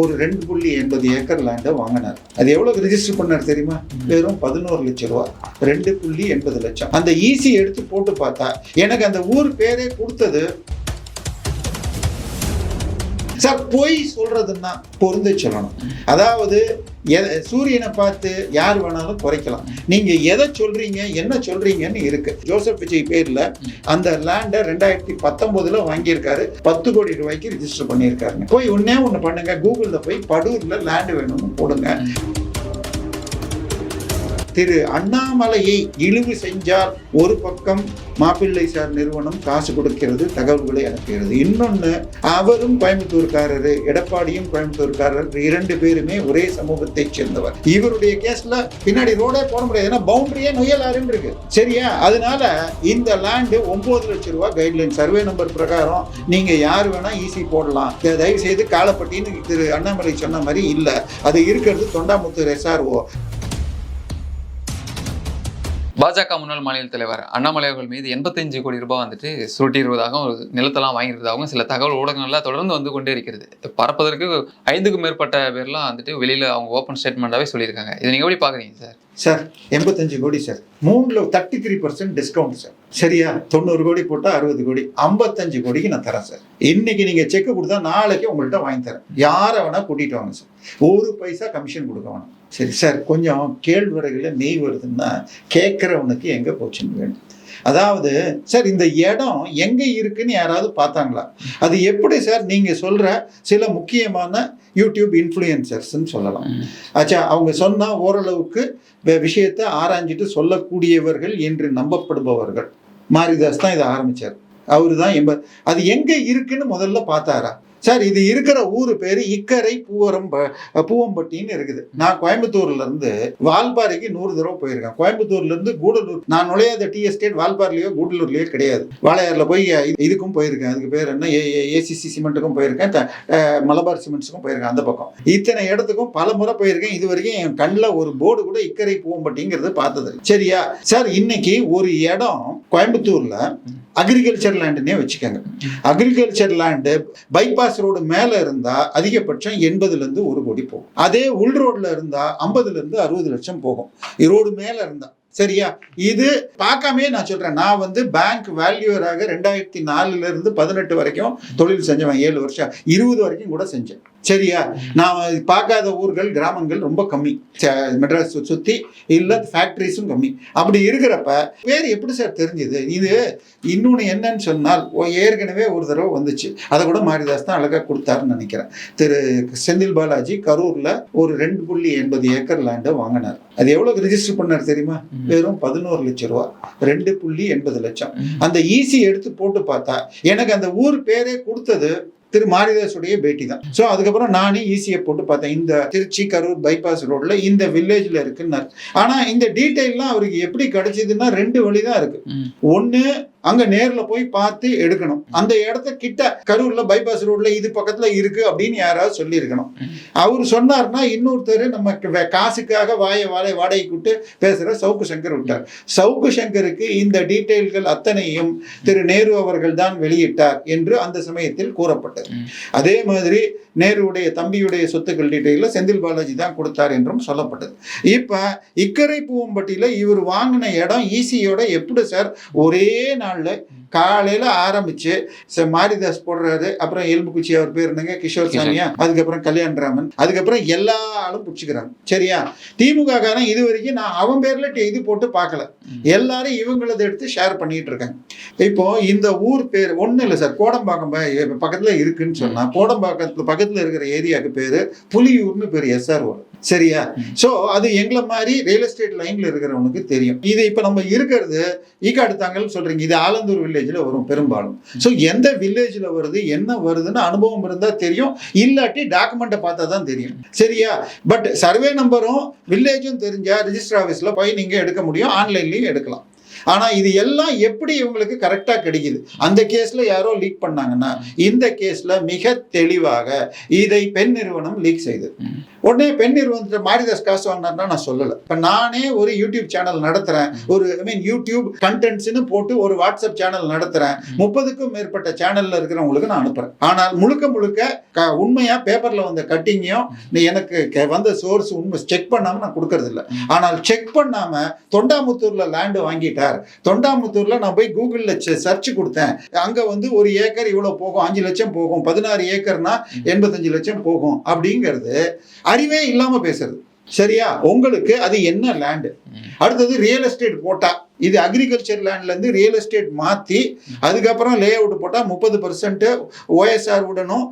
ஒரு ரெண்டு புள்ளி எண்பது ஏக்கர் லேண்டை வாங்கினார். அது எவ்வளவு ரிஜிஸ்டர் பண்ணார் தெரியுமா? வெறும் பதினோரு லட்சம் ரூபா. ரெண்டு புள்ளி எண்பது லட்சம். அந்த ஈசி எடுத்து போட்டு பார்த்தா எனக்கு அந்த ஊர் பேரே கொடுத்தது சார் பொய் சொல்றதுன்னா பொருந்து சொல்லணும். அதாவது சூரியனை பார்த்து யார் வேணாலும் குறைக்கலாம். நீங்க எதை சொல்றீங்க என்ன சொல்றீங்கன்னு இருக்கு. ஜோசப் விஜய் பேர்ல அந்த லேண்டை ரெண்டாயிரத்தி பத்தொன்பதுல வாங்கியிருக்காரு. பத்து கோடி ரூபாய்க்கு ரிஜிஸ்டர் பண்ணியிருக்காருங்க. போய் ஒண்ணே ஒன்று பண்ணுங்க கூகுளில் போய் படூர்ல லேண்ட் வேணும்னு போடுங்க. திரு அண்ணாமலையை இழிவு செஞ்சால் ஒரு பக்கம் மாப்பிள்ளை சார் நிறுவனம் காசு கொடுக்கிறது தகவல்களை அனுப்புகிறது. இன்னொன்று அவரும் கோயம்புத்தூர்காரரு எடப்பாடியும் கோயம்புத்தூர்காரர் இரண்டு பேருமே ஒரே சமூகத்தை சேர்ந்தவர். இவருடைய கேஸ்ல பின்னாடி ரோடே போட முடியாது. ஏன்னா பவுண்டரியே நுயலாருன்னு இருக்கு. சரியா? அதனால இந்த லேண்டு ஒன்பது லட்சம் ரூபாய் கைட்லைன் சர்வே நம்பர் பிரகாரம் நீங்க யார் வேணா ஈஸி போடலாம். தயவு செய்து காலப்பட்டின்னு திரு அண்ணாமலை சொன்ன மாதிரி இல்லை. அது இருக்கிறது தொண்டாமுத்தூர் எஸ்ஆர்ஓ பாஜக முன்னாள் மாநில தலைவர் அண்ணாமலை அவர்கள் மீது எண்பத்தஞ்சு கோடி ரூபாய் வந்துட்டு சுருட்டிடுவதாகவும் ஒரு நிலத்தெல்லாம் வாங்கிடுவதாகவும் சில தகவல் ஊடகங்கள்லாம் தொடர்ந்து வந்து கொண்டே இருக்கிறது. பறப்பதற்கு பரப்பதற்கு ஐந்துக்கும் மேற்பட்ட பேர்லாம் வந்துட்டு வெளியில அவங்க ஓப்பன் ஸ்டேட்மெண்ட்டாகவே சொல்லியிருக்காங்க. இதை நீங்க எப்படி பாக்குறீங்க சார்? சார் எண்பத்தஞ்சு கோடி சார். மூணுல thirty three percent discount sir. சரியா? தொண்ணூறு கோடி போட்டால் அறுபது கோடி. ஐம்பத்தஞ்சு கோடிக்கு நான் தரேன் சார். இன்னைக்கு நீங்க செக் கொடுத்தா நாளைக்கு உங்கள்கிட்ட வாங்கி தரேன். யாரை வேணா கூட்டிட்டு வாங்க சார். ஒரு பைசா கமிஷன் கொடுக்க வேணாம். சரி சார் கொஞ்சம் கேழ்வரகுல நெய் வருதுன்னா கேட்குறவனுக்கு எங்க போச்சுன்னு வேணும் அதாவது சார் இந்த இடம் எங்க இருக்குன்னு யாராவது பார்த்தாங்களா? அது எப்படி சார் நீங்க சொல்ற சில முக்கியமான யூடியூப் இன்ஃப்ளூயன்சர்ஸ்ன்னு சொல்லலாம். ஆச்சா அவங்க சொன்னா ஓரளவுக்கு விஷயத்தை ஆராய்ஞ்சிட்டு சொல்லக்கூடியவர்கள் என்று நம்பப்படுபவர்கள். மாரிதாஸ் தான் இதை ஆரம்பிச்சார். அவரு தான் எம்ப அது எங்க இருக்குன்னு முதல்ல பார்த்தாரா? சார் இது இருக்கிற ஊர் பேர் இக்கரை பூவரம் பூவம்பட்டின்னு இருக்குது. நான் கோயம்புத்தூர்ல இருந்து வால்பாறைக்கு நூறு தடவை போயிருக்கேன். கோயம்புத்தூர்ல இருந்து கூடலூர் நான் நுழையாத டி எஸ்டேட் வால்பாறைலயோ கூடலூர்லயோ கிடையாது. வாளையார்ல போய் இது- இதுக்கும் போயிருக்கேன். அதுக்கு பேர் என்ன? ஏசிசி சிமெண்ட்டுக்கும் போயிருக்கேன். மலபார் சிமெண்ட்ஸுக்கும் போயிருக்கேன் அந்த பக்கம். இத்தனை இடத்துக்கும் பல முறை போயிருக்கேன். இது வரைக்கும் என் கண்ணில் ஒரு போர்டு கூட இக்கரை பூவம்பட்டிங்கிறது பார்த்தது சரியா? சார் இன்னைக்கு ஒரு இடம் கோயம்புத்தூர்ல அக்ரிகல்ச்சர் லேண்டுன்னே வச்சுக்கோங்க. அக்ரிகல்ச்சர் லேண்டு பைபாஸ் ரோடு மேல இருந்தா அதிகபட்சம் எண்பதுல இருந்து ஒரு கோடி போகும். அதே உள் ரோட்ல இருந்தா ஐம்பதுல இருந்து அறுபது லட்சம் போகும். ரோடு மேல இருந்தா. சரியா? இது பார்க்காமே நான் சொல்றேன். நான் வந்து பேங்க் வேல்யூவராக ரெண்டாயிரத்தி நாலுல இருந்து பதினெட்டு வரைக்கும் தொழில் செஞ்சவன் ஏழு வருஷம் இருபது வரைக்கும் கூட செஞ்சேன். சரியா? நான் பார்க்காத ஊர்கள் கிராமங்கள் ரொம்ப கம்மி. மெட்ராஸ் சு- சுத்தி இல்ல ஃபேக்டரிஸும் கம்மி. அப்படி இருக்கிறப்ப பேர் எப்படி சார் தெரிஞ்சுது? இது இன்னொன்று என்னன்னு சொன்னால் ஏற்கனவே ஒரு தடவை வந்துச்சு. அதை கூட மாரிதாஸ் தான் அழகாக கொடுத்தாருன்னு நினைக்கிறேன். திரு செந்தில் பாலாஜி கரூர்ல ஒரு ரெண்டு புள்ளி எண்பது ஏக்கர் லேண்டை வாங்கினார். அது எவ்வளவு ரிஜிஸ்டர் பண்ணார் தெரியுமா? வெறும் பதினோரு லட்சம் ரூபா. ரெண்டு புள்ளி எண்பது லட்சம். அந்த ஈசி எடுத்து போட்டு பார்த்தா எனக்கு அந்த ஊர் பேரே கொடுத்தது திரு மாரிதாஸுடைய பேட்டி தான் ஸோ அதுக்கப்புறம் நானே ஈஸியை போட்டு பார்த்தேன். இந்த திருச்சி கரூர் பைபாஸ் ரோட்ல இந்த வில்லேஜ்ல இருக்குன்னாரு. ஆனா இந்த டீட்டெயில்லாம் அவருக்கு எப்படி கிடைச்சதுன்னா ரெண்டு வழி தான் இருக்கு. ம். அங்க நேர்ல போய் பார்த்து எடுக்கணும். அந்த இடத்த கிட்ட கரூர்ல பைபாஸ் ரோட்ல இது பக்கத்துல இருக்கு அப்படின்னு யாராவது சொல்லி இருக்கணும் அவர் சொன்னார்னா இன்னொருத்தர் நம்ம காசுக்காக வாய வாழை வாடகை கூட்டு பேசுற சவுக்கு சங்கர் விட்டார். சவுக்கு சங்கருக்கு இந்த டீட்டெயில்கள் அத்தனையும் திரு நேரு அவர்கள் தான் வெளியிட்டார் என்று அந்த சமயத்தில் கூறப்பட்டது. அதே மாதிரி நேருடைய தம்பியுடைய சொத்துக்கள் டீட்டெயில செந்தில் பாலாஜி தான் கொடுத்தார் என்றும் சொல்லப்பட்டது. இப்ப இக்கரை பூவம்பட்டியில இவர் வாங்கின இடம் ஈசியோட எப்படி சார்? ஒரே நாள்ல காலையில ஆரம்பிச்சு ச- மாரிதாஸ் போடுறாரு. அப்புறம் எலும்புக்குச்சி அவர் பேர் என்னங்க கிஷோர். சாமியா. அதுக்கப்புறம் கல்யாணராமன் அதுக்கப்புறம் எல்லா ஆளும் பிடிச்சிக்கிறாங்க. சரியா? திமுக காரன் இது வரைக்கும் நான் அவன் பேர்ல இது போட்டு பார்க்கல. எல்லாரும் இவங்களத எடுத்து ஷேர் பண்ணிட்டு இருக்காங்க இப்போ இந்த ஊர் பேர் ஒண்ணும் இல்லை சார் கோடம்பாக்கம் பக்கத்துல இருக்குன்னு சொன்னா கோடம்பாக்கத்துல பக்கத்துல இருக்கிற ஏரியாவுக்கு பேரு புலியூர்னு பேர் எஸ்ஆர்ஓ சரியா? ம். சோ அது எங்களை மாதிரி ரியல் எஸ்டேட் லைன்ல இருக்கிறவனுக்கு தெரியும். இது இப்ப நம்ம இருக்கிறது ஈக்காடு தாங்கல் சொல்றீங்க. இது ஆலந்தூர் வில்லேஜ்ல வரும் பெரும்பாலும். சோ எந்த வில்லேஜ்ல வருது என்ன வருதுன்னு அனுபவம் இருந்தா தெரியும். இல்லாட்டி டாக்குமெண்ட்டை பார்த்தா தான் தெரியும். சரியா? பட் சர்வே நம்பரும் வில்லேஜும் தெரிஞ்சா ரிஜிஸ்டர் ஆஃபீஸ்ல போய் நீங்க எடுக்க முடியும். ஆன்லைன்லயும் எடுக்கலாம். ஆனா இது எல்லாம் எப்படி இவங்களுக்கு கரெக்டா கிடைக்குது? அந்த கேஸ்ல யாரோ லீக் பண்ணாங்கன்னா இந்த கேஸ்ல மிக தெளிவாக இதை பெண் நிறுவனம் லீக் செய்தது. உடனே பெண் நிறுவனத்தில் மாரிதாஸ் காசு வாங்கினார்னா நான் சொல்லலை. இப்போ நானே ஒரு யூடியூப் சேனல் நடத்துறேன். ஒரு ஐ மீன் யூடியூப் கண்டென்ட்ஸ்னு போட்டு ஒரு வாட்ஸ்அப் சேனல் நடத்துறேன். முப்பதுக்கும் மேற்பட்ட சேனல்ல இருக்கிறவங்களுக்கு நான் அனுப்புறேன். ஆனால் முழுக்க முழுக்க க- உண்மையா பேப்பர்ல வந்த கட்டிங்கையும் நீ எனக்கு வந்த சோர்ஸ் உண்மை செக் பண்ணாம நான் கொடுக்கறது இல்ல ஆனால் செக் பண்ணாம தொண்டாமுத்தூர்ல லேண்டு வாங்கிட்டார். தொண்டாமுத்தூர்ல நான் போய் கூகுள்ல சர்ச் கொடுத்தேன். அங்க வந்து ஒரு ஏக்கர் இவ்வளவு போகும். அஞ்சு லட்சம் போகும். பதினாறு ஏக்கர்னா எண்பத்தஞ்சு லட்சம் போகும். அப்படிங்கிறது அறிவே இல்லாம பேசுறது. சரியா? உங்களுக்கு அது என்ன லேண்டு அடுத்தது ரியல் எஸ்டேட் போட்டா இது அக்ரிகல்ச்சர் லேண்ட்ல இருந்து ரியல் எஸ்டேட் மாத்தி அதுக்கப்புறம் லே அவுட் போட்டா முப்பது பர்சன்ட் ஓஎஸ்ஆர் விடணும்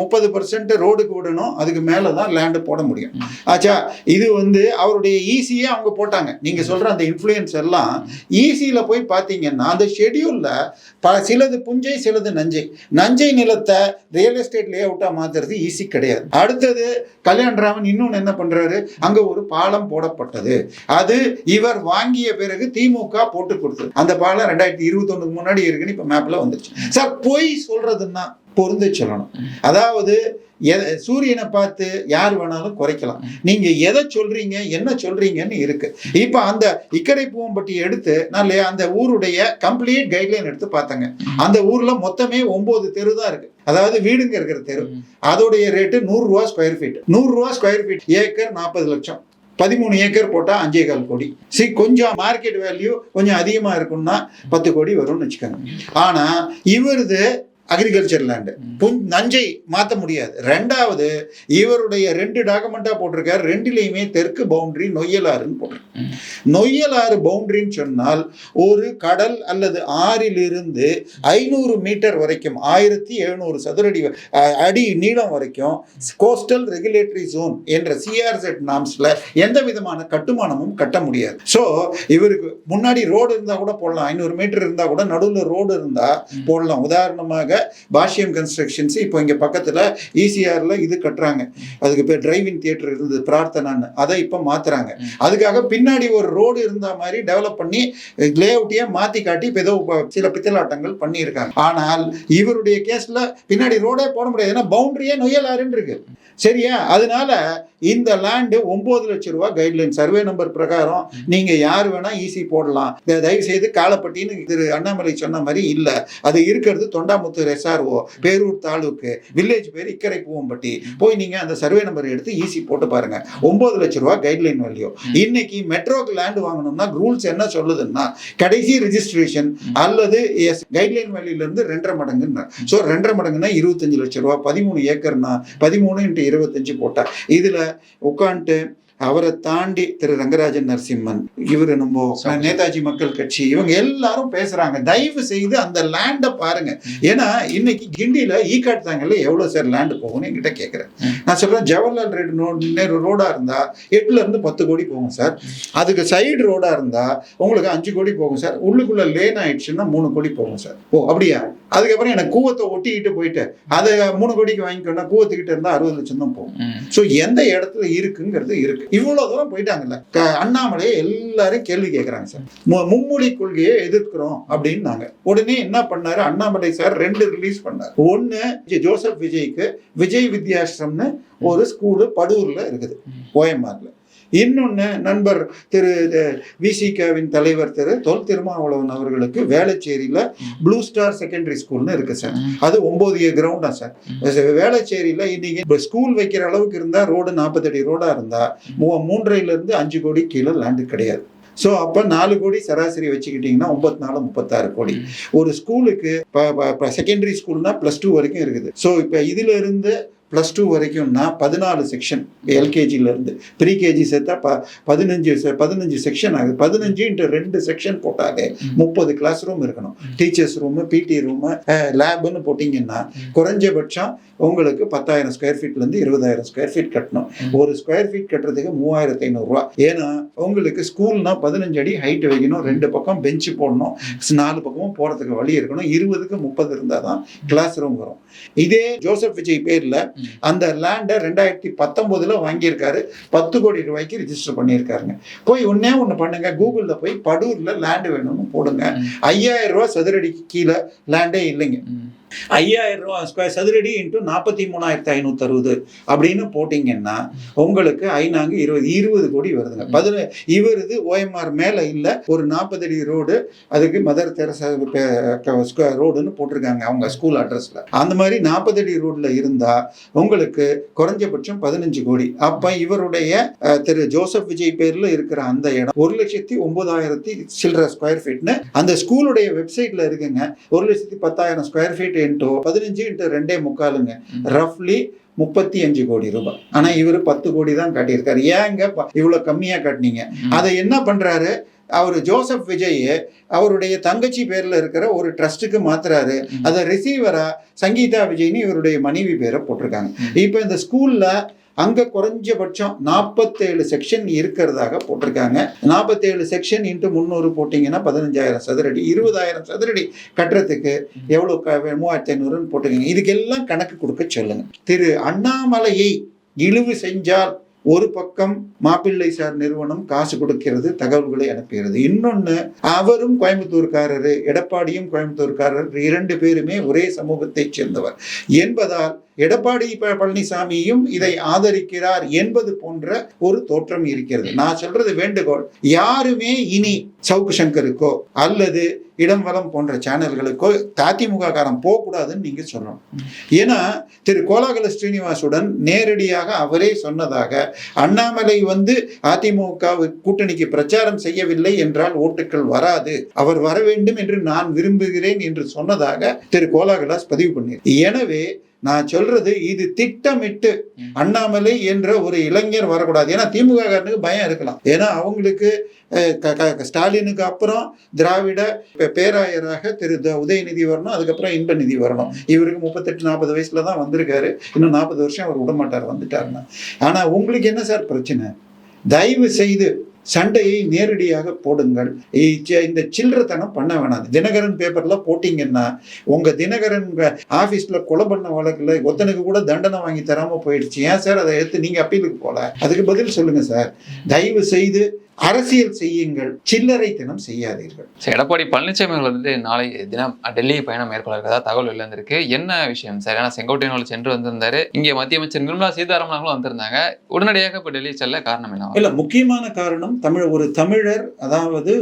முப்பது பர்சன்ட் ரோடுக்கு விடணும் அதுக்கு மேல தான் லேண்டு போட முடியும். ஆச்சா இது வந்து அவருடைய ஈஸியே அவங்க போட்டாங்க. நீங்க சொல்ற அந்த இன்ஃப்ளூயன்ஸ் எல்லாம் ஈஸியில போய் பாத்தீங்கன்னா அந்த ஷெட்யூல்ல ப சிலது புஞ்சை சிலது நஞ்சை. நஞ்சை நிலத்தை ரியல் எஸ்டேட் லே அவுட்டா மாத்துறது ஈஸி கிடையாது. அடுத்தது கல்யாணராமன் இன்னொன்னு என்ன பண்றாரு? அங்க ஒரு பாலம் போடப்பட்டது. அது இவர் வாங்கிய பிறகு திமுக போட்டு கொடுத்தது. அந்த பாலம் ரெண்டாயிரத்தி இருபத்தொன்னுக்கு முன்னாடி இருக்குன்னு இப்ப மேப்ல வந்துருச்சு சார் பொய் சொல்றதுன்னா பொருந்து சொல்லணும். அதாவது சூரியனை பார்த்து யார் வேணாலும் குறைக்கலாம். நீங்க எதை சொல்றீங்க என்ன சொல்றீங்கன்னு இருக்கு. இப்ப அந்த இக்கரை பூவம்பட்டி எடுத்து நான் அந்த ஊருடைய கம்ப்ளீட் கைட்லைன் எடுத்து பார்த்தேங்க. அந்த ஊர்ல மொத்தமே ஒன்பது தெரு தான் இருக்கு. அதாவது வீடுங்க இருக்கிற தெரு. அதோடைய ரேட்டு நூறு ரூபா ஸ்கொயர் ஃபீட் நூறு ரூபா ஸ்கொயர் ஃபீட் ஏக்கர் நாற்பது லட்சம். பதிமூணு ஏக்கர் போட்டால் அஞ்சே கால் கோடி. சரி கொஞ்சம் மார்க்கெட் வேல்யூ கொஞ்சம் அதிகமா இருக்கும்னா பத்து கோடி வரும்னு வச்சுக்கோங்க. ஆனா இவருது அக்ரிகல்ச்சர் லேண்டு நஞ்சை மாத்த முடியாது. ரெண்டாவது இவருடைய ரெண்டு டாக்குமெண்டா போட்டிருக்காரு. ரெண்டுலையுமே தெற்கு பவுண்டரி நொய்யலாறுன்னு போட்டிருக்காரு. நொய்யலாறு பவுண்டரின்னு சொன்னால் ஒரு கடல் அல்லது ஆறிலிருந்து ஐநூறு மீட்டர் வரைக்கும் ஆயிரத்தி எழுநூறு சதுரடி அடி நீளம் வரைக்கும் கோஸ்டல் ரெகுலேட்டரி ஜோன் என்ற சிஆர்செட் நாம்ஸ்ல எந்த விதமான கட்டுமானமும் கட்ட முடியாது. ஸோ இவருக்கு முன்னாடி ரோடு இருந்தா கூட போடலாம். ஐநூறு மீட்டர் இருந்தா கூட நடுவில் ரோடு இருந்தா போடலாம். உதாரணமாக பாஷ்யம் கன்ஸ்ட்ரக்ஷன்ஸ் இப்போ இங்க பக்கத்துல ஈசிஆர்ல இது கட்டுறாங்க. அதுக்கு பேர் டிரைவிங் தியேட்டர் இருந்தது பிரார்த்தனான்னு. அதை இப்போ மாத்துறாங்க. அதுக்காக பின்னாடி ஒரு ரோடு இருந்த மாதிரி டெவலப் பண்ணி லே அவுட்டையே மாத்தி காட்டி இப்போ ஏதோ சில பித்தலாட்டங்கள் பண்ணியிருக்காங்க. ஆனால் இவருடைய கேஸ்ல பின்னாடி ரோடே போட முடியாது. ஏன்னா பவுண்டரியே நொயலாருன்னு இருக்கு. சரியா? அதனால இந்த லேண்டு ஒன்பது லட்சம் ரூபாய் கைட்லைன் சர்வே நம்பர் பிரகாரம் நீங்க யார் வேணா ஈஸி போடலாம். இதை தயவு செய்து காலப்பட்டின்னு திரு அண்ணாமலை சொன்ன மாதிரி இல்ல. அது இருக்கிறது தொண்டாமுத்தூர் எஸ்ஆர்ஓ பேரூர் தாலுக்கு வில்லேஜ் பேர் இக்கரை பூவம்பட்டி. போய் நீங்க அந்த சர்வே நம்பர் எடுத்து ஈஸி போட்டு பாருங்க. ஒன்பது லட்சம் ரூபாய் கைட்லைன் வேல்யூ இன்னைக்கு மெட்ரோக்கு லேண்ட் வாங்கணும்னா ரூல்ஸ் என்ன சொல்லுதுன்னா கடைசி ரெஜிஸ்ட்ரேஷன் அல்லது எஸ் கைட்லைன் வேல்யூல இருந்து ரெண்டரை மடங்குன்னு. ஸோ ரெண்டரை மடங்குன்னா இருபத்தஞ்சு லட்சம் ரூபாய் பதிமூணு ஏக்கர்னா பதிமூணு இன்ட்டு இருபத்தஞ்சு போட்டேன் இதில் உட்காந்துட்டு அவரை தாண்டி திரு ரங்கராஜன் நரசிம்மன் இவரு நம்ம நேதாஜி மக்கள் கட்சி இவங்க எல்லாரும் பேசுறாங்க. தயவு செய்து அந்த லேண்டை பாருங்க. ஏன்னா இன்னைக்கு கிண்டியில ஈ காட்டுதாங்கல்ல எவ்வளவு சார் லேண்டு போகும்னு என்கிட்ட கேட்கிறேன் நான் சொல்றேன் ஜவஹர்லால் ரெட் நேரு ரோடா இருந்தா எட்டுல இருந்து பத்து கோடி போகும் சார். அதுக்கு சைடு ரோடா இருந்தா உங்களுக்கு அஞ்சு கோடி போகும் சார். உள்ளுக்குள்ள லேன் ஆயிடுச்சுன்னா மூணு கோடி போகும் சார். ஓ அப்படியா? அதுக்கப்புறம் எனக்கு கூவத்தை ஒட்டிக்கிட்டு போயிட்டு அதை மூணு கோடிக்கு வாங்கிக்கோன்னா கூவத்துக்கிட்ட இருந்தா அறுபது லட்சம் தான் போகும். ஸோ எந்த இடத்துல இருக்குங்கிறது இருக்கு. இவ்வளவு தூரம் போயிட்டாங்கல்ல. அண்ணாமலையை எல்லாரும் கேள்வி கேட்கறாங்க சார். மும்மொழி கொள்கையை எதிர்க்கிறோம் அப்படின்னாங்க. உடனே என்ன பண்ணாரு? அண்ணாமலை சார் ரெண்டு ரிலீஸ் பண்ணார். ஒன்னு ஜி- ஜோசப் விஜய்க்கு விஜய் வித்யாசிரம்னு ஒரு ஸ்கூலு படூர்ல இருக்குது ஓஎம்ஆர்ல இன்னொன்னு நண்பர் திரு விசிகாவின் தலைவர் திரு தொல் திருமாவளவன் அவர்களுக்கு வேளச்சேரியில ப்ளூ ஸ்டார் செகண்டரி ஸ்கூல்னு இருக்கு சார். அது ஒன்பது கிரவுண்டா சார். வேளச்சேரியில இன்னைக்கு இப்போ ஸ்கூல் வைக்கிற அளவுக்கு இருந்தா ரோடு நாற்பத்தடி ரோடா இருந்தா மூ- மூன்றரைல இருந்து அஞ்சு கோடி கீழே லேண்டு கிடையாது. ஸோ அப்போ நாலு கோடி சராசரி வச்சுக்கிட்டிங்கன்னா ஒன்பத்தி நாலு முப்பத்தாறு கோடி. ஒரு ஸ்கூலுக்கு இப்போ செகண்டரி ஸ்கூல்னா ப்ளஸ் டூ வரைக்கும் இருக்குது. ஸோ இப்போ இதுல இருந்து ப்ளஸ் டூ வரைக்கும்னா பதினாலு செக்ஷன் எல்கேஜில இருந்து ப்ரீ கேஜி சேர்த்தா ப பதினஞ்சு பதினஞ்சு செக்ஷன் ஆகுது. பதினஞ்சு இன்ட்டு ரெண்டு செக்ஷன் போட்டாலே முப்பது கிளாஸ் ரூம் இருக்கணும். Teachers room P T room லேப்னு போட்டிங்கன்னா குறைஞ்சபட்சம் உங்களுக்கு பத்தாயிரம் ஸ்கொயர் ஃபீட்லேருந்து இருபதாயிரம் ஸ்கொயர் ஃபீட் கட்டணும். ஒரு ஸ்கொயர் ஃபீட் கட்டுறதுக்கு மூவாயிரத்தி ஐநூறுரூவா ஏன்னா உங்களுக்கு ஸ்கூல்னா பதினஞ்சு அடி ஹைட் வைக்கணும். ரெண்டு பக்கம் பெஞ்சு போடணும். நாலு பக்கமும் போகிறதுக்கு வழி இருக்கணும். இருபதுக்கு முப்பது இருந்தால் தான் கிளாஸ் ரூம் வரும். இதே ஜோசப் விஜய் பேரில் அந்த லேண்டை ரெண்டாயிரத்தி பத்தொம்போதில் வாங்கியிருக்காரு. பத்து கோடி ரூபாய்க்கு ரிஜிஸ்டர் பண்ணியிருக்காருங்க. போய் ஒன்னே ஒன்று பண்ணுங்க. கூகுளில் போய் படூரில் லேண்டு வேணும்னு போடுங்க. ஐயாயிரம் ரூபாய் சதுரடிக்கு கீழே லேண்டே இல்லைங்க. ஐயாயிரம் ரூபா ஸ்கொயர் சதுரடி இன்ட்டு நாற்பத்தி மூணாயிரத்தி ஐநூத்தி அறுபது அப்படின்னு போட்டிங்கன்னா உங்களுக்கு ஐநாங்கு இருபது இருபது கோடி வருதுங்க. பதின இவருது ஓஎம்ஆர் மேல இல்ல ஒரு நாற்பது அடி ரோடு அதுக்கு மதர் தெரசா ரோடுன்னு போட்டிருக்காங்க அவங்க ஸ்கூல் அட்ரஸ்ல அந்த மாதிரி நாற்பது அடி ரோட்ல இருந்தா உங்களுக்கு குறைஞ்சபட்சம் பதினஞ்சு கோடி. அப்ப இவருடைய திரு ஜோசப் விஜய் பேர்ல இருக்கிற அந்த இடம் ஒரு லட்சத்தி ஒன்பதாயிரத்தி சில்லற ஸ்கொயர் ஃபீட்னு அந்த ஸ்கூலுடைய வெப்சைட்ல இருக்குங்க. ஒரு லட்சத்தி பத்தாயிரம் ஸ்கொயர் ஃபீட் இன்ட்டு பதினஞ்சு இன்ட்டு ரெண்டே முக்காலுங்க. ரஃப்லி முப்பத்தி அஞ்சு கோடி ரூபாய். ஆனா இவர் பத்து கோடி தான் காட்டியிருக்காரு. ஏங்க இவ்வளவு கம்மியா காட்டினீங்க. அதை என்ன பண்றாரு? அவர் ஜோசப் விஜய் அவருடைய தங்கச்சி பேர்ல இருக்கிற ஒரு ட்ரஸ்ட்டுக்கு மாத்துறாரு. அதை ரிசீவரா சங்கீதா விஜய்னு இவருடைய மனைவி பேரை போட்டிருக்காங்க. இப்போ இந்த ஸ்கூல்ல அங்க குறைஞ்சபட்சம் நாற்பத்தேழு செக்ஷன் இருக்கிறதாக போட்டிருக்காங்க. நாற்பத்தேழு செக்ஷன் இன்ட்டு முந்நூறு போட்டிங்கன்னா பதினஞ்சாயிரம் சதுரடி இருபதாயிரம் சதுரடி கட்டுறதுக்கு எவ்வளோ க மூவாயிரத்தி ஐநூறுன்னு போட்டுக்கோங்க இதுக்கெல்லாம் கணக்கு கொடுக்க சொல்லுங்க. திரு அண்ணாமலையை இழிவு செஞ்சால் ஒரு பக்கம் மாப்பிள்ளை சார் நிறுவனம் காசு கொடுக்கிறது தகவல்களை அனுப்புகிறது. இன்னொன்னு அவரும் கோயம்புத்தூர்காரரு எடப்பாடியும் கோயம்புத்தூர்காரர் இரண்டு பேருமே ஒரே சமூகத்தைச் சேர்ந்தவர். என்பதால் எடப்பாடி ப- பழனிசாமியும் இதை ஆதரிக்கிறார் என்பது போன்ற ஒரு தோற்றம் இருக்கிறது. நான் சொல்றது வேண்டுகோள். யாருமே இனி சவுக்கு சங்கருக்கோ அல்லது இடம் வளம் போன்ற சேனல்களுக்கோ அதிமுக காரம் போகக்கூடாதுன்னு நீங்க சொல்லணும். ஏன்னா திரு கோலாகல ஸ்ரீனிவாசுடன் நேரடியாக அவரே சொன்னதாக அண்ணாமலை வந்து அதிமுக கூட்டணிக்கு பிரச்சாரம் செய்யவில்லை என்றால் ஓட்டுக்கள் வராது. அவர் வர வேண்டும் என்று நான் விரும்புகிறேன் என்று சொன்னதாக திரு கோலாகலாஸ் பதிவு பண்ணார். எனவே நான் சொல்றது இது திட்டமிட்டு அண்ணாமலை என்ற ஒரு இளைஞர் வரக்கூடாது. ஏன்னா திமுக காரனுக்கு பயம் இருக்கலாம். ஏன்னா அவங்களுக்கு ஸ்டாலினுக்கு அப்புறம் திராவிட பேராயராக திரு உதயநிதி வரணும் அதுக்கப்புறம் இன்பநிதி வரணும். இவருக்கு முப்பத்தெட்டு நாற்பது வயசுல தான் வந்திருக்காரு. இன்னும் நாற்பது வருஷம் அவர் விட மாட்டார் வந்துட்டாருன்னா. ஆனா உங்களுக்கு என்ன சார் பிரச்சனை? தயவு செய்து சண்டையை நேரடியாக போடுங்கள். இந்த சில்லறத்தனம் பண்ண வேணாம். தினகரன் பேப்பர்ல போட்டீங்கன்னா உங்க தினகரன் ஆபீஸ்ல கொலை பண்ண வழக்குல ஒத்தனுக்கு கூட தண்டனை வாங்கி தராம போயிடுச்சு. ஏன் சார்? அதை எடுத்து நீங்க அப்பீலுக்கு போல அதுக்கு பதில் சொல்லுங்க சார். தயவு செய்து அரசியல் செய்யுங்கள் சில்லறைத்தனம் செய்யாதீர்கள். சரி, எடப்பாடி பழனிசாமி அவர்கள் வந்துட்டு நாளை தினம் டெல்லி பயணம் மேற்கொள்ள இருக்கிறதா தகவல் வெளிவந்திருக்கு. என்ன விஷயம் சார்? ஏன்னா செங்கோட்டையன் சென்று வந்திருந்தாரு. இங்கே மத்திய அமைச்சர் நிர்மலா சீதாராமன் அவர்களும் வந்திருந்தாங்க. உடனடியாக இப்போ டெல்லி செல்ல காரணம் என்ன? இல்ல முக்கியமான காரணம் தமிழ் ஒரு தமிழர் அதாவது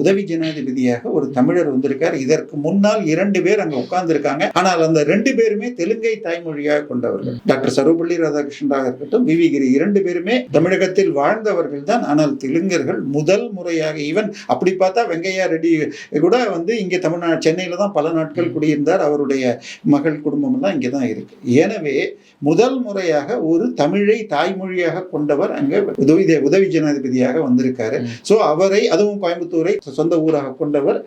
உதவி ஜனாதிபதியாக ஒரு தமிழர் வந்திருக்கார். இதற்கு முன்னால் இரண்டு பேர் அங்க உட்கார்ந்திருக்காங்க. ஆனால் அந்த ரெண்டு பேருமே தெலுங்கை தாய்மொழியாக கொண்டவர்கள். டாக்டர் சர்வபள்ளி ராதாகிருஷ்ணனாக இருக்கட்டும் விவி கிரி இரண்டு பேருமே தமிழகத்தில் வாழ்ந்தவர்கள் தான். ஆனால் தெலுங்கர்கள் முதல் முறையாக ஈவன் அப்படி பார்த்தா வெங்கையா ரெட்டி கூட வந்து இங்கே தமிழ்நாடு சென்னையில தான் பல நாட்கள் குடியிருந்தார். அவருடைய மகள் குடும்பம் இங்கே தான் இருக்கு. எனவே முதல் முறையாக ஒரு தமிழை தாய்மொழியாக கொண்டவர் அங்க உதவி உதவி ஜனாதிபதியாக வந்திருக்காரு. சோ அவரை அதுவும் கோயம்புத்தூரை சொந்த ஊராக கொண்டவர்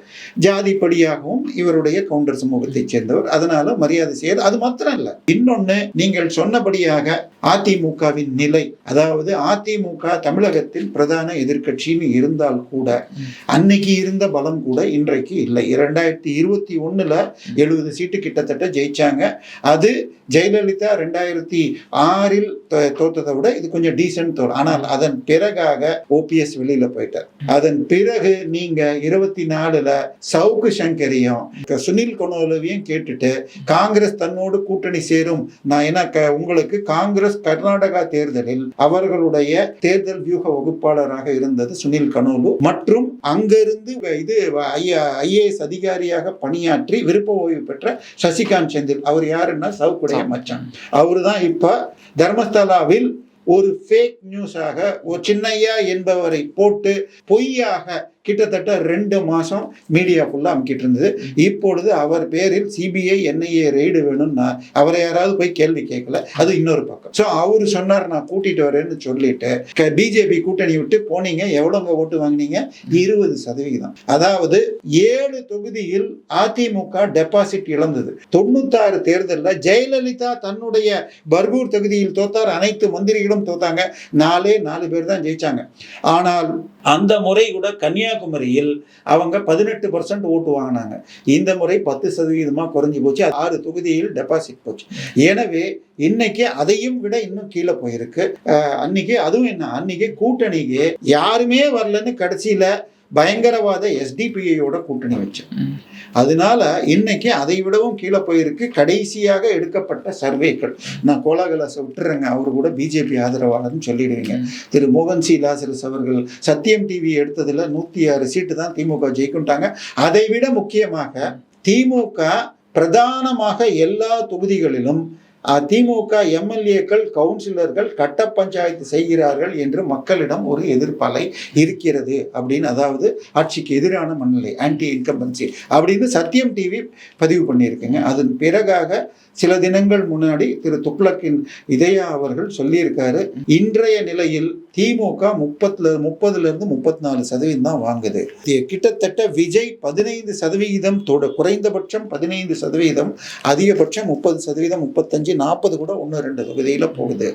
ஜாதிப்படியாகவும் இவருடைய கவுண்டர் சமூகத்தைச் சேர்ந்தவர். அதனால மரியாதை செய்யறது அது மாத்திரம் இல்ல. இன்னொன்னு நீங்கள் சொன்னபடியாக அதிமுகவின் நிலை அதாவது அதிமுக தமிழகத்தில் பிரதான எதிர்கட்சின்னு இருந்தால் கூட அன்னைக்கு இருந்த பலம் கூட இன்றைக்கு இல்லை. இரண்டாயிரத்தி இருபத்தி ஒன்றில் எழுபது சீட்டு கிட்டத்தட்ட ஜெயிச்சாங்க. அது ஜெயலலிதா ரெண்டாயிரத்தி ஆறில் தோ- தோத்ததை விட இது கொஞ்சம் டீசென்ட் தோல். ஆனால் அதன் பிறகாக ஓபிஎஸ் வெளியில போயிட்டார். அதன் பிறகு நீங்க இருபத்தி நாலுல சவுக்கு சங்கரையும் சுனில் கொனோலவையும் கேட்டுட்டு காங்கிரஸ் தன்னோடு கூட்டணி சேரும். நான் என்ன உங்களுக்கு காங்கிரஸ் கர்நாடகா தேர்தலில் அவர்களுடைய தேர்தல் வியூக வகுப்பாளராக இருந்த இருந்தது சுனில் கனோலு. மற்றும் அங்கிருந்து இது ஐஏஎஸ் அதிகாரியாக பணியாற்றி விருப்ப ஓய்வு பெற்ற சசிகாந்த் செந்தில். அவர் யாருன்னா சவுக்குடைய மச்சான். அவரு தான் இப்ப தர்மஸ்தலாவில் ஒரு ஃபேக் நியூஸாக ஒரு சின்னையா என்பவரை போட்டு பொய்யாக கிட்டத்தட்ட ரெண்டு மாசம் மீடியா ஃபுல்லா அமுக்கிட்டு இருந்தது. இப்பொழுது அவர் பேரில் சிபிஐ என்ஐஏ ரெய்டு வேணும்னா அவரை யாராவது போய் கேள்வி கேட்கல. அது இன்னொரு பக்கம். ஸோ அவர் சொன்னார் நான் கூட்டிட்டு வரேன்னு சொல்லிட்டு பிஜேபி கூட்டணி விட்டு போனீங்க. எவ்வளவுங்க ஓட்டு வாங்குனீங்க? இருபது சதவிகிதம். அதாவது ஏழு தொகுதியில் அதிமுக டெபாசிட் இழந்தது. தொண்ணூத்தாறு தேர்தலில் ஜெயலலிதா தன்னுடைய பர்கூர் தொகுதியில் தோத்தார். அனைத்து மந்திரிகளும் தோத்தாங்க. நாலே நாலு பேர் தான் ஜெயிச்சாங்க. ஆனால் அந்த முறை கூட கன்னியாகுமரியில் அவங்க பதினெட்டு பர்சன்ட் ஓட்டு வாங்கினாங்க. இந்த முறை பத்து சதவீதமா குறைஞ்சி போச்சு. ஆறு தொகுதியில் டெபாசிட் போச்சு. எனவே இன்னைக்கு அதையும் விட இன்னும் கீழே போயிருக்கு. அன்னைக்கு அதுவும் என்ன? அன்னைக்கு கூட்டணிக்கு யாருமே வரலன்னு கடைசியில பயங்கரவாத எஸ்டிபிஐயோட கூட்டணி வச்சு. ம். அதனால இன்னைக்கு அதை விடவும் கீழே போயிருக்கு. கடைசியாக எடுக்கப்பட்ட சர்வேக்கள். நான் கோலாகலாசை விட்டுறேங்க. அவர் கூட பிஜேபி ஆதரவாளர்னு சொல்லிடுவீங்க. திரு மோகன் சி. லாசரஸ் அவர்கள் சத்தியம் டிவி எடுத்ததுல நூத்தி ஆறு சீட்டு தான் திமுக ஜெயிக்கும்ட்டாங்க. அதை விட முக்கியமாக திமுக பிரதானமாக எல்லா தொகுதிகளிலும் திமுக எம்எல்ஏக்கள் கவுன்சிலர்கள் கட்ட பஞ்சாயத்து செய்கிறார்கள் என்று மக்களிடம் ஒரு எதிர்ப்பலை இருக்கிறது அப்படின்னு அதாவது ஆட்சிக்கு எதிரான மனநிலை ஆன்டி இன்கம்பன்சி அப்படின்னு சத்தியம் டிவி பதிவு பண்ணியிருக்குங்க. அதன் பிறகாக சில தினங்கள் முன்னாடி திரு துக்ளக்கின் இதயா அவர்கள் சொல்லியிருக்காரு இன்றைய நிலையில் திமுக முப்பத்துல முப்பதுல இருந்து முப்பத்தி நாலு சதவீதம் தான் வாங்குது. கிட்டத்தட்ட விஜய் பதினைந்து சதவிகிதம் தொட குறைந்தபட்சம் பதினைந்து சதவீதம் அதிகபட்சம் முப்பது சதவீதம் முப்பத்தஞ்சு நாற்பது கூட ஒன்று ரெண்டு தொகுதியில போகுது.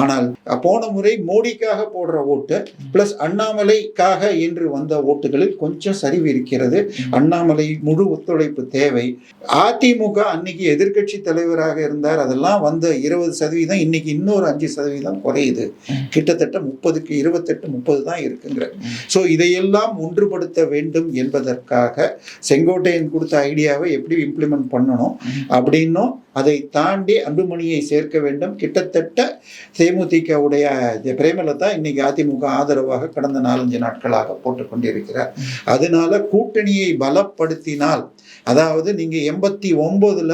ஆனால் போன முறை மோடிக்காக போடுற ஓட்டு பிளஸ் அண்ணாமலைக்காக என்று வந்த ஓட்டுகளில் கொஞ்சம் சரிவு இருக்கிறது. அண்ணாமலை முழு ஒத்துழைப்பு தேவை. அதிமுக அன்னைக்கு எதிர்க்கட்சி தலைவராக இருந்தார். அதெல்லாம் வந்த இருபது சதவீதம் இன்னைக்கு இன்னொரு அஞ்சு சதவீதம் குறையுது. கிட்டத்தட்ட முப்பதுக்கு இருபத்தெட்டு முப்பது தான் இருக்குங்கிற. ஸோ இதையெல்லாம் ஒன்றுபடுத்த வேண்டும் என்பதற்காக செங்கோட்டையன் கொடுத்த ஐடியாவை எப்படி இம்ப்ளிமெண்ட் பண்ணணும் அப்படின்னும் அதை தாண்டி அன்புமணியை சேர்க்க வேண்டும். கிட்டத்தட்ட தேமுதிகவுடைய பிரேமலதா இன்னைக்கு அதிமுக ஆதரவாக கடந்த நாலஞ்சு நாட்களாக போட்டுக் கொண்டிருக்கிறார் அதனால கூட்டணியை பலப்படுத்தினால் அதாவது நீங்க எண்பத்தி ஒன்பதுல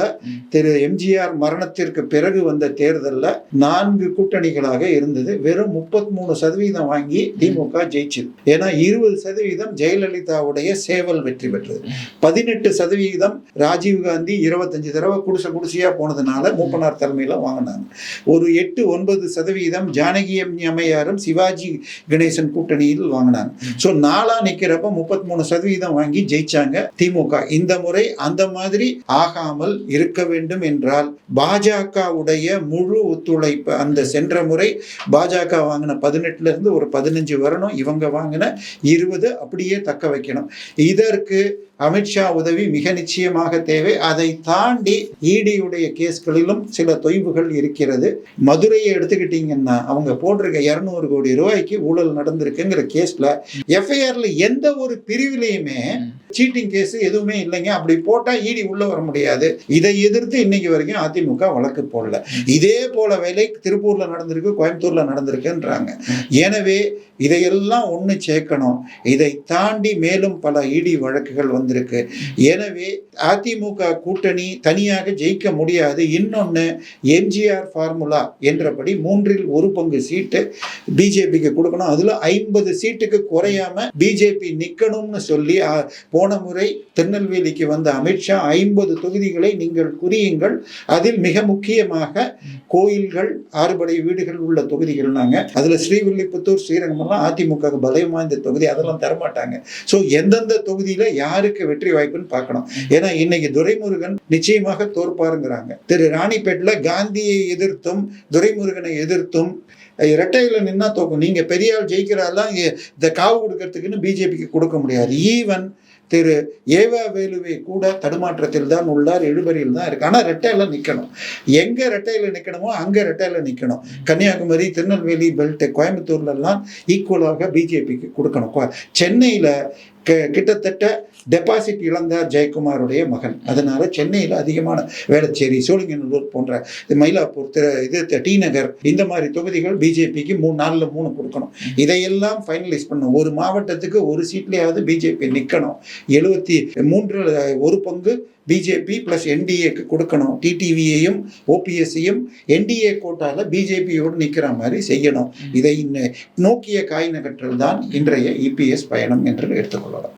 திரு எம்ஜிஆர் மரணத்திற்கு பிறகு வந்த தேர்தல்ல நான்கு கூட்டணிகளாக இருந்தது. வெறும் முப்பத்தி மூணு சதவீதம் வாங்கி திமுக ஜெயிச்சது. ஏன்னா இருபது சதவீதம் ஜெயலலிதாவுடைய சேவல் வெற்றி பெற்றது. பதினெட்டு சதவீதம் ராஜீவ்காந்தி இருபத்தஞ்சு தடவை குடிசை குடிசையா போனதுனால மூப்பனார் தலைமையில வாங்கினாங்க. ஒரு எட்டு ஒன்பது சதவீதம் ஜானகி அம்மையாரும் சிவாஜி கணேசன் கூட்டணியில் வாங்கினாங்க. ஸோ நாலா நிக்கிறப்ப முப்பத்தி மூணு சதவீதம் வாங்கி ஜெயிச்சாங்க திமுக. இந்த முறை அந்த மாதிரி ஆகாமல் இருக்க வேண்டும் என்றால் பாஜகவுடைய முழு ஒத்துழைப்பு அந்த சென்ற முறை பாஜக வாங்கின பதினெட்டுல இருந்து ஒரு பதினஞ்சு வரணும். இவங்க வாங்கின இருபது அப்படியே தக்க வைக்கணும். இதற்கு அமித்ஷா உதவி மிக நிச்சயமாக தேவை. அதை தாண்டி ஈடியுடைய கேஸ்களிலும் சில தொய்வுகள் இருக்கிறது. மதுரையை எடுத்துக்கிட்டீங்கன்னா அவங்க போட்டிருக்க இருநூறு கோடி ரூபாய்க்கு ஊழல் நடந்திருக்குங்கிற கேஸ்ல எஃப்ஐஆர்ல எந்த ஒரு பிரிவிலையுமே சீட்டிங் கேஸ் எதுவுமே இல்லைங்க. அப்படி போட்டா இடி உள்ள வர முடியாது. இதை எதிர்த்து இன்னைக்கு வரைக்கும் அதிமுக வழக்கு போடல. இதே போல வேலை திருப்பூர்ல நடந்திருக்கு கோயம்புத்தூர்ல நடந்திருக்குன்றாங்க. எனவே இதையெல்லாம் ஒன்று சேர்க்கணும். இதை தாண்டி மேலும் பல இடி வழக்குகள் வந்திருக்கு. எனவே அதிமுக கூட்டணி தனியாக ஜெயிக்க முடியாது. இன்னொன்று எம்ஜிஆர் ஃபார்முலா என்றபடி மூன்றில் ஒரு பங்கு சீட்டு பிஜேபிக்கு கொடுக்கணும். அதில் ஐம்பது சீட்டுக்கு குறையாம பிஜேபி நிற்கணும்னு சொல்லி போன முறை திருநெல்வேலிக்கு வந்த அமித்ஷா ஐம்பது தொகுதிகளை நீங்கள் குறியுங்கள். அதில் மிக முக்கியமாக கோயில்கள் ஆறுபடை வீடுகள் உள்ள தொகுதிகள்னாங்க அதில் ஸ்ரீவில்லிபுத்தூர் ஸ்ரீரங்கம் எல்லாம் அதிமுக பலம் வாய்ந்த தொகுதி அதெல்லாம் தரமாட்டாங்க. ஸோ எந்தெந்த தொகுதியில யாருக்கு வெற்றி வாய்ப்புன்னு பார்க்கணும். ஏன்னா இன்னைக்கு துரைமுருகன் நிச்சயமாக தோற்பாருங்கிறாங்க. திரு ராணிப்பேட்டில் காந்தியை எதிர்த்தும் துரைமுருகனை எதிர்த்தும் இரட்டையில நின்னா தோக்கும். நீங்க பெரியாள் ஜெயிக்கிறாலாம் இந்த காவு கொடுக்கறதுக்குன்னு பிஜேபிக்கு கொடுக்க முடியாது. ஈவன் திரு ஏவா வேலுவை கூட தடுமாற்றத்தில் தான் உள்ளார் இழுபறியில் தான் இருக்கு. ஆனால் ரெட்டையில நிற்கணும் எங்க ரெட்டையில நிற்கணுமோ அங்க ரெட்டையில நிற்கணும் கன்னியாகுமரி திருநெல்வேலி பெல்ட் கோயம்புத்தூர்லாம் ஈக்குவலாக பிஜேபிக்கு கொடுக்கணும். சென்னையில் சென்னையில கிட்டத்தட்ட டெபாசிட் இழந்தார் ஜெயக்குமாருடைய மகன். அதனால சென்னையில் அதிகமான வேளச்சேரி சோழிங்கநல்லூர் போன்ற மயிலாப்பூர் திரு இது டி நகர் இந்த மாதிரி தொகுதிகள் பிஜேபிக்கு மூணு நாலில் மூணு கொடுக்கணும். இதையெல்லாம் ஃபைனலைஸ் பண்ணணும். ஒரு மாவட்டத்துக்கு ஒரு சீட்லேயாவது பிஜேபி நிற்கணும் எழுபத்தி மூன்று ஒரு பங்கு பிஜேபி ப்ளஸ் என்டிஏக்கு கொடுக்கணும். டிடிவியையும் ஓபிஎஸ்ஸையும் என்டிஏ கோட்டால பிஜேபியோடு நிற்கிற மாதிரி செய்யணும். இதை நோக்கிய காய் நகற்றல் தான் இன்றைய இபிஎஸ் பயணம் என்று எடுத்துக்கொள்ளலாம்